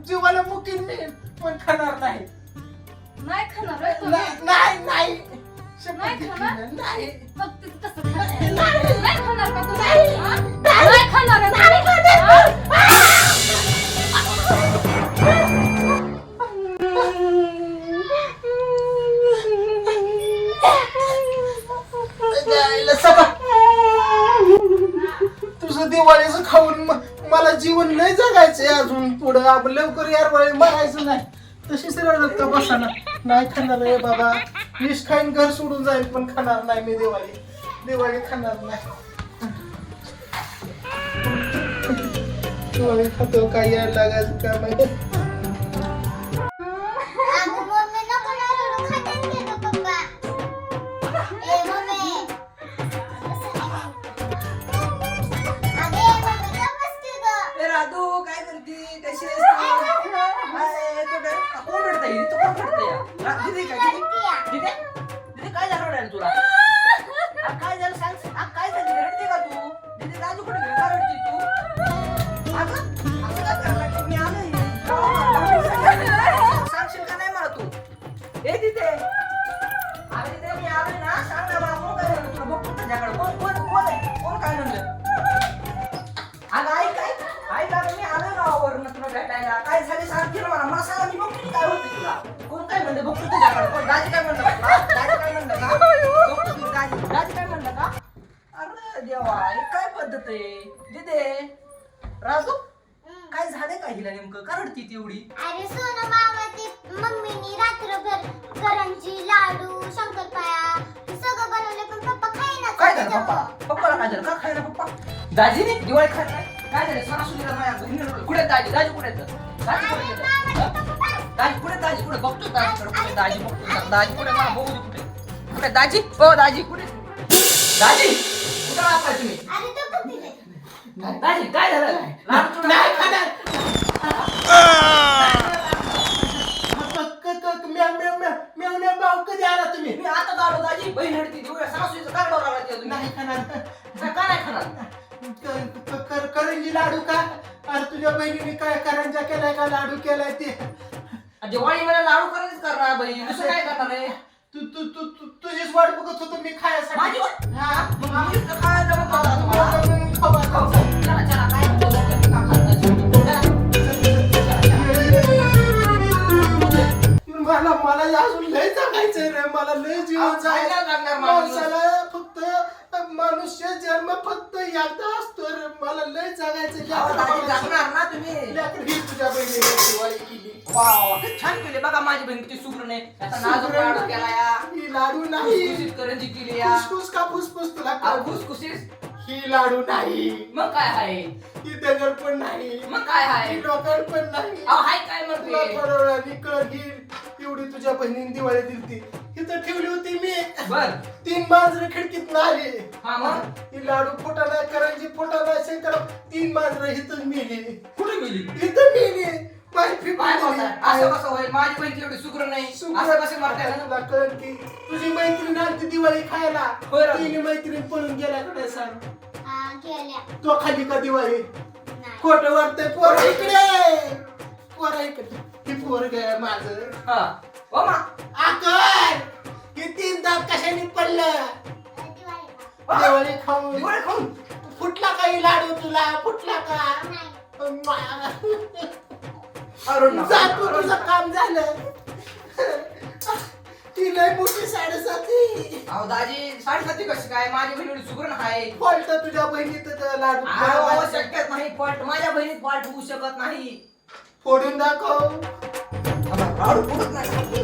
जीवाला मुकीन मी पण खाणार नाही नाही खाणार होय तुम्ही? नाही नाही नाही शपथ नाही घेतली खाणार? ना, नाही फक्त तसं खाणार. नाही खाणार का तुम्ही? हा? नाही खाणार आहे तुम्ही? हा? जायला सगळं. तुझं दिवाळीचं खाऊन जीवन लय जगायचंय अजून पुढं. आपण लवकर यार वेळी मरायचं नाही. तशीच रडत का बसाना? नाही खाणार रे बाबा. विष खाईन घर सोडून जाईल पण खाणार नाही मी दिवाळी. दिवाळी खाणार नाही. दिवाळी खातो काय यायला लागायचं काय माहिती? की मला मला सांगा मी बघतो की काय होतं तुला? कोण काय म्हणलं बघतो तुझ्याकडे कोण दाजी काय म्हणलं का? दाजी काय म्हणलं का? बघतो की दाजी. दाजी काय म्हणलं का? अरे देवा हे काय पद्धत आहे? दिदे राजू हम्म. काय झाले का हिला नेमकं? का रडती ती एवढी? अरे सोनं मामा ते मम्मीनी रात्रभर करंजी लाडू शंकरपाया सगळं बनवलं पण पप्पा काय झालं पप्पा? पप्पाला काय झालं? का खायला पप्पा? दाजीने दिवाळी नाही काय झालं? सणासुदीला माझ्या घरी. कुठे दाजी? दाजी कुठे आहेत? दाजी कुठे आहेत? हं? दाजी कुठे? दाजी कुठे? बघतो दाजीकडे कुठे? दाजी बघतो दाजी कुठे? मला बघू दे कुठे. कुठे दाजी? हो दाजी कुठे दाजी कुठे तुम्ही? दिले दाजी काय झालं? लहान नाही. खाणार मेवण्या भाऊ कधी आला तुम्ही मी आता आलो दाजी. बहीण रडती दिवाळी सणासुदीचं काय डोळा लागते तुम्ही? नाही खाणार. का का नाही खाणार. क- क- करंजी लाडू का? अरे तुझ्या बहिणीने काय करंजा केलाय का? लाडू केलाय ते. दिवाळी मला लाडू करायच करणार बहीण असं काय करणार आहे? तू तू तू तू तुझीच वाट बघत होतो मी खायसाठी. माझी वाट? हा? मग तर जमत तुम्हाला. चला चला काय मला मला अजून लय जगायचंय रे. मला लय जीवन अहो, जायला लागणार माणूस? माणसाला फक्त मनुष्य जन्म फक्त एकदा असतो रे. मला लय जगायचं अहो, दाजी लेकरं जगणार ना तुम्ही. लेकरं ही तुझ्या बहिणीने दिवाळी केली. वा वा, किती छान केले. बघा माझी बहीण किती सुगरण आहे. त्याचा नाजूक लाडू केला या. ही लाडू नाही. खुसखुशीत करंजी केली या. फुसफुस का फुसफुस तुला अहो, कळतं? खुसखुशीत? ही लाडू नाही. मग काय आहे? ही दगड पण नाही. मग काय आहे? ही लोकड पण नाही. अहो हाय काय तुला म्हणते थोड्या वेळाने कळ एवढी तुझ्या बहिणीने दिवाळी दिलती इथं ठेवली होती मी. बर. तीन मांजरं खिडकीत आली. हा, मग? ही लाडू फोटा नाही करंजी फोटा नाही शंकर तीन मांजरं इथं मेली. कुठे गेली? इथं मेली. माझी फिट काय बोलताय असं कसं होईल? माझी बहीण एवढी सुगरण नाही. असं कसे मारताय ना? तुला कळत की तुझी मैत्रीण आलती दिवाळी खायला. तिने मैत्रीण पळून गेल्याकडे सांग. हा गेल्या. तो खाली का दिवाळी? नाही. खोट वाटतंय पोर इकडे. पोर इकडे. ही पोर ग माझं. हा. ओ मा. आकर! हे तीन दात कशाने पडलं? खाऊन. खाऊन? फुटला काही लाडू तुला? फुटला का? अरुण जा तू तुझं. काम झालं. ती लय मोठी साडेसाती. अहो दाजी साडेसाती कशी काय? माझी बहीण सुगरण आहे. फॉल्ट तुझ्या बहिणीत लाडू अहो, शक्यच नाही. पॉट माझ्या बहिणीत पॉट होऊ शकत नाही. फोडून दाखव. लाडू फुटत नाही.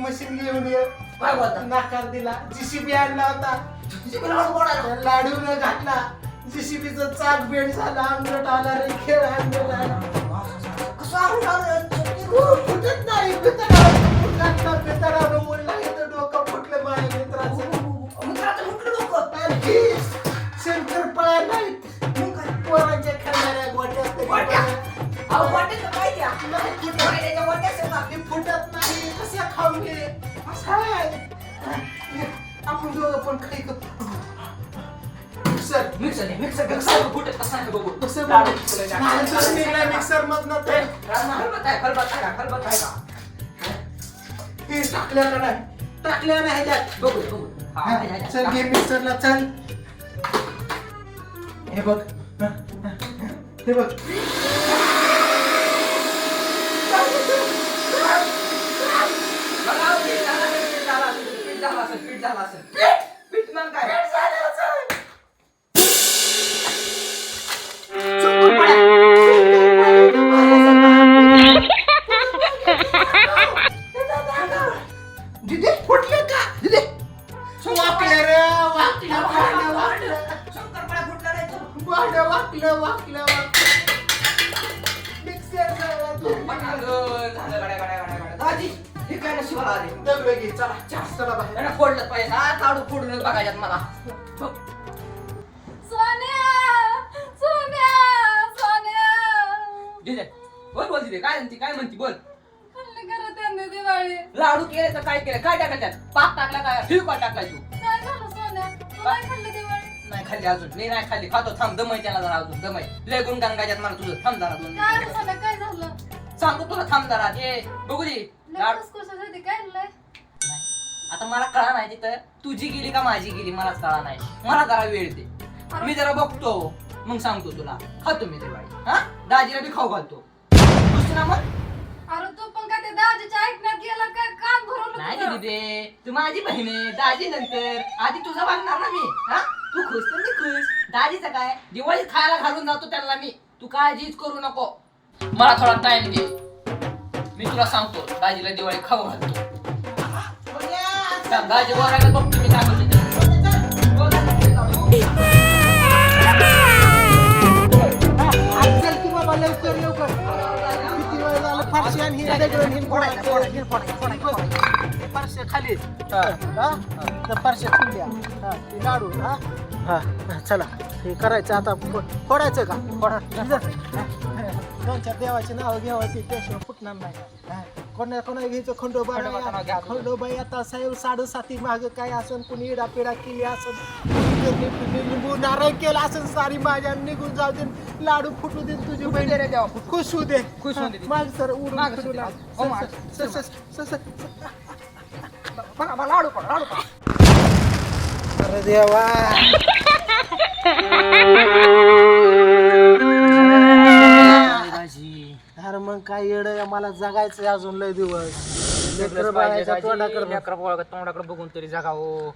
मशीन घेऊन ये. नाकार दिला. जीसीबी आणला होता. जिबीला लाडू लाडून घातला. जेसीबीचं चाक बेंड झाला अंगलट आला रे खेळ अंगलट आला. आलं? हो, फुटत नाही. तसं निघालं मिक्सर मधनं का हे टाकल्या का नाही टाकल्या नाही ह्याच्यात हा, हा, चल. घे मिक्सरला चल हे बघ हा, हा, हे बघ हो, पीठ झालं असेल, पीठ झालं असेल, हे काय नशिबाला आले? दगडं घे चला चला बाहेर. त्यानं फोडलं पाहिजे. हा लाडू फोडूनच बघायच्यात मला. बघ. सोन्या सोन्या. सोन्या दिदे, बोल बोल दिदे काय म्हणती काय म्हणती बोल. हल्ली करत त्यांनी दिवाळी. लाडू केले तर काय केलं? काय टाकलं त्यात? पाक टाकला काय फिव का टाकलाय तू. काय झालं सोन्या? तू नाही खाल्ली दिवाळी? नाही खाल्ली अजून. मी नाही खाल्ली. खातो थांब. दमय त्याला जरा अजून. दमय. लय गुण गायच्यात मला तुझं. थांब जरा दोन काय मिनिटं. रे सोन्या काय झालं? सांगतो तुला थांब जरा. ते बघू दे. लाडू लग्नच कशासाठी काय लय? आता मला कळा नाही तिथं. तुझी गेली का माझी गेली? मलाच कळा नाही. मला जरा वेळ दे. मी जरा बघतो. मग सांगतो तुला. खातो मी दिवाळी हा? दाजीला बी खाऊ घालतो. खुश ना मग? अरे तू पण काय ते दाजीच्या ऐकण्यात गेला काय कान भरवलं नाही तुझं? दीदी तू माझी बहीण आहे. दाजी नंतर. आधी तुझं बघणार ना मी. हा? तू खुश तर मी खुश. दाजीचं काय? दिवाळी खायला घालून जातो त्यांना मी. तू काळजीच करू नको. मला थोडा टाइम दे. मी तुला सांगतो दाजीला दिवाळी खाऊ घालतो. दाजी बोलायला बघतो मी काय म्हणते ते. बोल दाजी. आज चल की बाबा लवकर लवकर. किती वेळ झालं? फारशी आणि हे दगडं हिन फोडायचं. फारशे खाली. हा तर फारशे खाल्ल्या हा ते लाडू हा. हा हा, चला. हे करायचं आता. फोडायचं का? फोडा. दोन चार देवाची नावं घ्यावं ते त्याशिवाय फुटणार नाही. हा. कोणा कोणा घ्यायचं? खंडोबा. खंडोबाई आता साहेब साडेसाती माग काय असन? कुणी इडा पिडा केली असन? लिंबू नारळ केला असन? सारी माझ्या निघून जाऊ दे. लाडू फुटू दे तुझी फुटू बहीण. खुश होऊ दे. खुश होऊ दे. माग सर उडून लाग. हो, लाडू लाडू अरे देवा. मग काय येड मला जगायचंय अजून लय दिवस. लेकर बाळाच्या तोंडाकडे तोंडाकडे बघून तरी जगावं.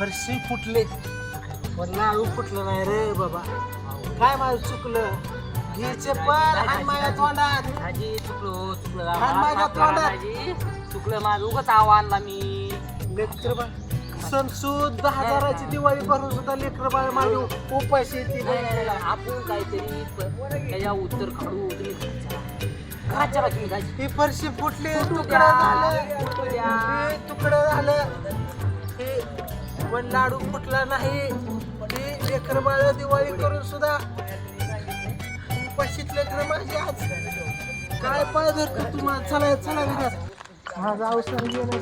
फरशी फुटले. पण लाडू फुटलं नाही रे बाबा. काय माझं चुकलं? घ्यायचे पण आणि माझ्या तोंडात. आजी चुकलो चुकलं. माझ्या तोंडात. आजी चुकलं माझं. उगाच आव्हान आणला मी. लेकर बाळ सण सूद दहा हजाराची दिवाळी भरून सुद्धा लेकर बाळ माझी उपाशी नाही, नाही, नाही, येते आपण काहीतरी प- त्याच्या उत्तर काढू तुम्ही जायचं. ही फरशी फुटली फुटू तुकडं झालं. हे तुकडं झालं. हे पण लाडू फुटला नाही. हे लेकर बाळ दिवाळी करून सुद्धा उपाशीत लेकर माझी आज. काय पाय धरतो तुम्हाला? चला चला घरात माझा अवसर गेला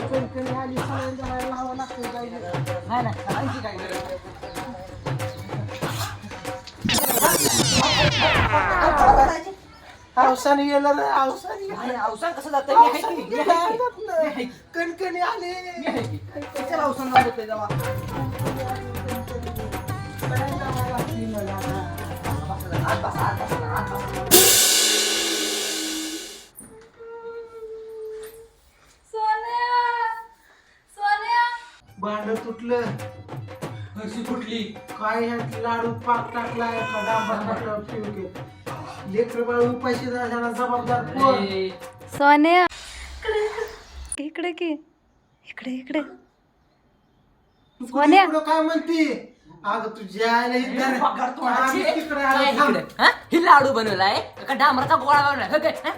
कणकणी आली जायला नाही, आणखी काय गेलं ना अवसान कसं जातं? कणकणी आले? कशाला अवसान जातं जेव्हा? बसा. भांड तुटलं फरशी फुटली काय ह्यात लाडू पाक टाकलाय का डांबर टाकलं लेकर बाळ उपाशी झाल्याला जबाबदार कोण सोन्या इकडे की इकडे इकडे सोन्या. काय म्हणते अगं तुझ्या आईला इथं पगार तोंडाची. आम्ही तिकडं काय आलो थांब. इकडे? हा? लाडू बनवलाय का डांबराचा गोळा बनवलाय हो? हा?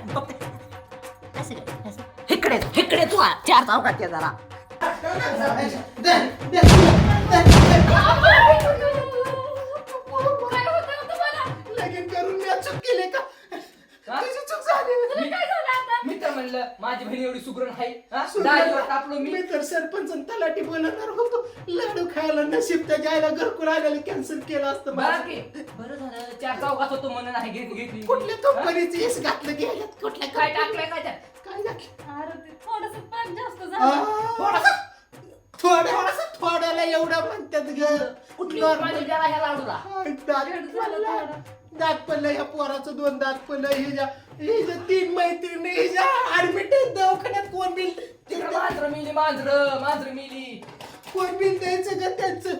इकडे इकडे तू आ. चार चौकात जरा मी तर म्हणलं माझी बहीण एवढी सुगरण आहे हा? टाकलो मी. तर सरपंच आणि तलाठी बोलणार होतो. लाडू खायला नशीब त्या जायला घरकुल आलेलं कॅन्सल केलं असतं बरं. की बरं झालं चार चौकात होतो म्हणून नाही घेतली घेतली. कुठल्या? कंपनीची एस घातलं गेल्यात कुठल्या काय टाकलंय काय? काय घातलं? अरे थोडस पाक जास्त झालं. थोडासा थोडं थोड्याला एवढं म्हणतात कुठली. उपाय द्यायला ह्या लाडूला. दात पडलं ह्या पोराचं दोन दात पडलं हिच्या हिच्या तीन मैत्रिणी हिच्या ऍडमिट दवाखान्यात कोण बिल तिकडं मांजरं मिली मांजरं मांजरं मिली कोण बिल द्यायचं का त्यांचं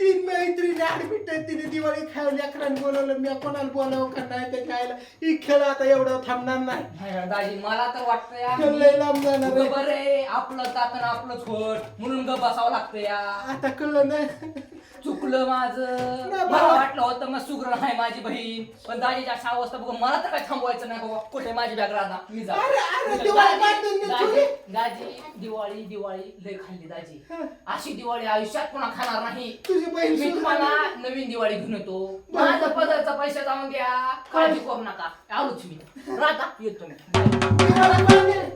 तीन मैत्रिणी ऍडमिट आहे तिने दिवाळी खायला अकराने बोलवलं. मी कोणाला बोलावं का नाही ते खायला ही खेळ आता एवढं थांबणार नाही. नाही, दाजी मला तर वाटतं खेळ लय लांब जाणार आहे. बरं आपलं तातन आपलंच होत. म्हणून ग बसावं लागतं या. आता कळलं नाही. चुकलं माझं. नाही मला बाबा. वाटलं होतं मग सुग्रण आहे माझी बहीण. पण दाजीच्या अशा अवस्था बघून मला तर काय थांबवायचं नाही बाबा. कुठे माझी बॅग राहता मी जा अरे, अरे, दिवाळी दाजी दिवाळी दिवाळी लय खाल्ली दाजी. हा. अशी दिवाळी आयुष्यात पुन्हा खाणार नाही. तुझी बहीण मी तुम्हाला नवीन दिवाळी घेऊन येतो. माझ्या पदरचा पैसे जाऊन द्या. काळजी करू नका. आलोच मी. राहता येतो मी. दिवाळी.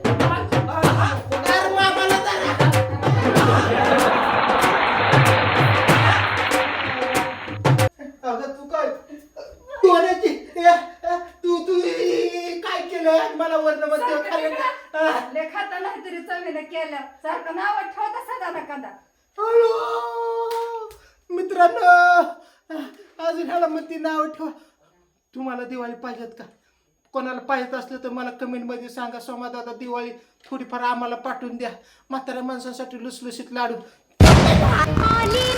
तुम्हाला दिवाळी पाहिजेत का? कोणाला पाहिजे असलं तर मला कमेंटमध्ये सांगा. सोमा दादा दिवाळी थोडीफार आम्हाला पाठवून द्या. म्हाताऱ्या माणसासाठी लुसलुसीत लाडू. आली